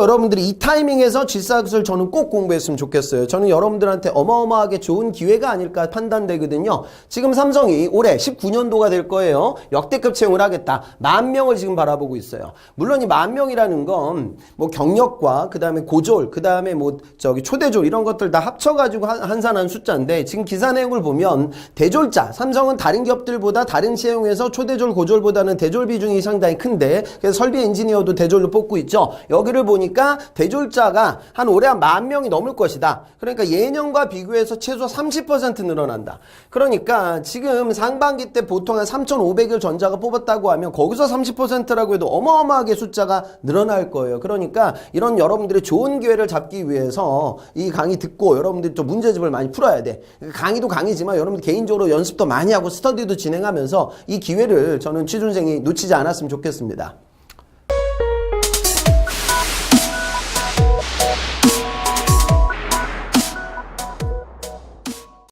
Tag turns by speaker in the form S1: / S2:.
S1: 여러분들이 이 타이밍에서 G사학을 저는 꼭 공부했으면 좋겠어요. 저는 여러분들한테 어마어마하게 좋은 기회가 아닐까 판단되거든요. 지금 삼성이 올해 19년도가 될 거예요. 역대급 채용을 하겠다. 만 명을 지금 바라보고 있어요. 물론 이 만 명이라는 건 뭐 경력과 그 다음에 고졸, 그 다음에 뭐 저기 초대졸 이런 것들 다 합쳐가지고 한- 한산한 숫자인데 지금 기사 내용을 보면 대졸자, 삼성은 다른 기업들보다 다른 채용에서 초대졸, 고졸보다는 대졸 비중이 상당히 큰데 그래서 설비 엔지니어도 대졸로 뽑고 있죠. 여기를 보니까 대졸자가 한 올해 한 만 명이 넘을 것이다. 그러니까 예년과 비교해서 최소 30% 늘어난다. 그러니까 지금 상반기 때 보통 한 3,500일 전자가 뽑았다고 하면 거기서 30%라고 해도 어마어마하게 숫자가 늘어날 거예요. 그러니까 이런 여러분들의 좋은 기회를 잡기 위해서 이 강의 듣고 여러분들이 좀 문제집을 많이 풀어야 돼. 강의도 강의지만 여러분들 개인적으로 연습도 많이 하고 스터디도 진행하면서 이 기회를 저는 취준생이 놓치지 않았으면 좋겠습니다.